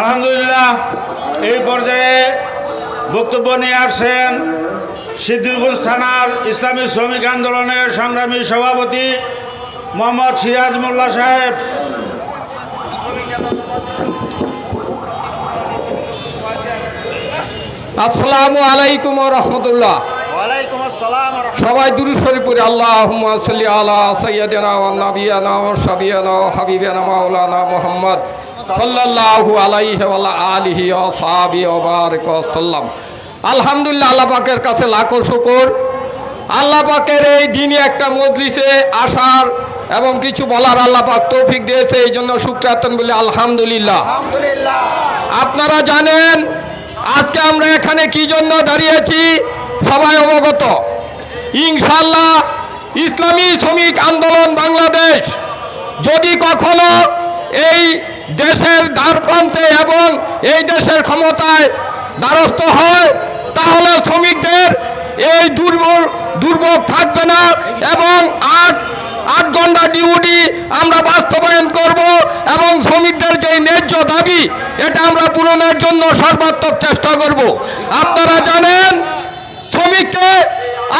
আলহামদুলিল্লাহ এই পর্যায়ে বক্তব্য নিয়ে আসছেন সিদ্দিরগঞ্জ থানার ইসলামী শ্রমিক আন্দোলনের সংগ্রামী সভাপতি মোহাম্মদ সিরাজ মোল্লা সাহেব। আসসালামু আলাইকুম রহমতুল্লাহ। ওয়ালাইকুম আসসালাম ওয়া রাহমাতুল্লাহ। সবাই দুরুশরী পড়ি আল্লাহ সাল্লি আলা সৈয়দিনা নাবিয়ানা ওয়া হাবিবানা মাওলানা মুহাম্মদ। সাল্লাল্লাহু আলাইহি আলিহি ওয়া সাহাবিহি ওয়া বারাক ওয়া সাল্লাম। আলহামদুলিল্লাহ আল্লাহ পাকের কাছে লাখো শুকর। আল্লাহ পাকের এই দিনে একটা মজলিসে আসার এবং কিছু বলার আল্লাহ পাক তৌফিক দিয়েছে এই জন্য শুক্রিয়াতন বলি আলহামদুলিল্লাহ। আলহামদুলিল্লাহ। আপনারা জানেন আজকে আমরা এখানে কি জন্য দাঁড়িয়েছি? সবাই অবগত। ইনশাল্লাহ ইসলামী শ্রমিক আন্দোলন বাংলাদেশ যদি কখনো এই দেশের দ্বারপ্রান্তে এবং এই দেশের ক্ষমতায় দ্বারস্থ হয়, তাহলে শ্রমিকদের এই দুর্ভোগ দুর্ভোগ থাকবে না এবং আট আট ঘণ্টা ডিউটি আমরা বাস্তবায়ন করব এবং শ্রমিকদের যে ন্যায্য দাবি, এটা আমরা পূরণের জন্য সর্বাত্মক চেষ্টা করব। আপনারা জানেন, শ্রমিককে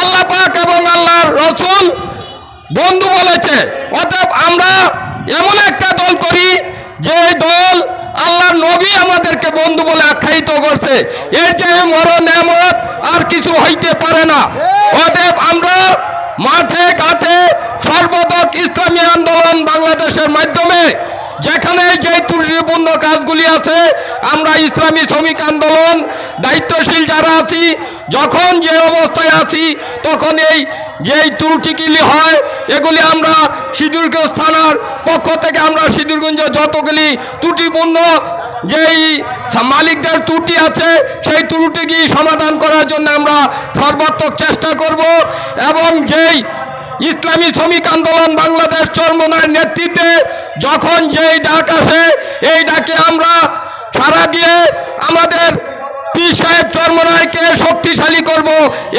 আল্লাহ পাক এবং আল্লাহর রসুল বন্ধু বলেছে, অতএব আমরা এমন দল আল্লাহর নবী আমাদেরকে বন্ধু বলে আখ্যায়িত করছে। এর যে মরণ এমত আর কিছু হইতে পারে না। অতএব আমরা মাঠে, ঘাটে সর্বদক ইসলামী আন্দোলন বাংলাদেশের মাধ্যমে, যেখানে যে ত্রুটিপূর্ণ কাজগুলি আছে, আমরা ইসলামী শ্রমিক আন্দোলন, দায়িত্বশীল যারা আছি, যখন যে অবস্থায় আছি, তখন এই যেই ত্রুটিগুলি হয়, এগুলি আমরা সিঁদুরগঞ্জ থানার পক্ষ থেকে আমরা সিঁদুরগঞ্জে যতগুলি ত্রুটিপূর্ণ যেই মালিকদের ত্রুটি আছে, সেই ত্রুটিকে সমাধান করার জন্য আমরা সর্বাত্মক চেষ্টা করব? এবং যেই ইসলামী শ্রমিক আন্দোলন বাংলাদেশ চরমনার নেতৃত্বে যখন যেই ডাক আসে, এই ডাকে আমরা সারা দিয়ে আমাদের পি সাহেব চরমনায়কে শক্তিশালী করব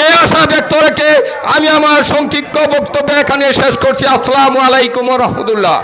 এই আশা ব্যক্ত রেখে আমি আমার সংক্ষিপ্ত বক্তব্য এখানে শেষ করছি। আসসালামু আলাইকুম রহমতুল্লাহ।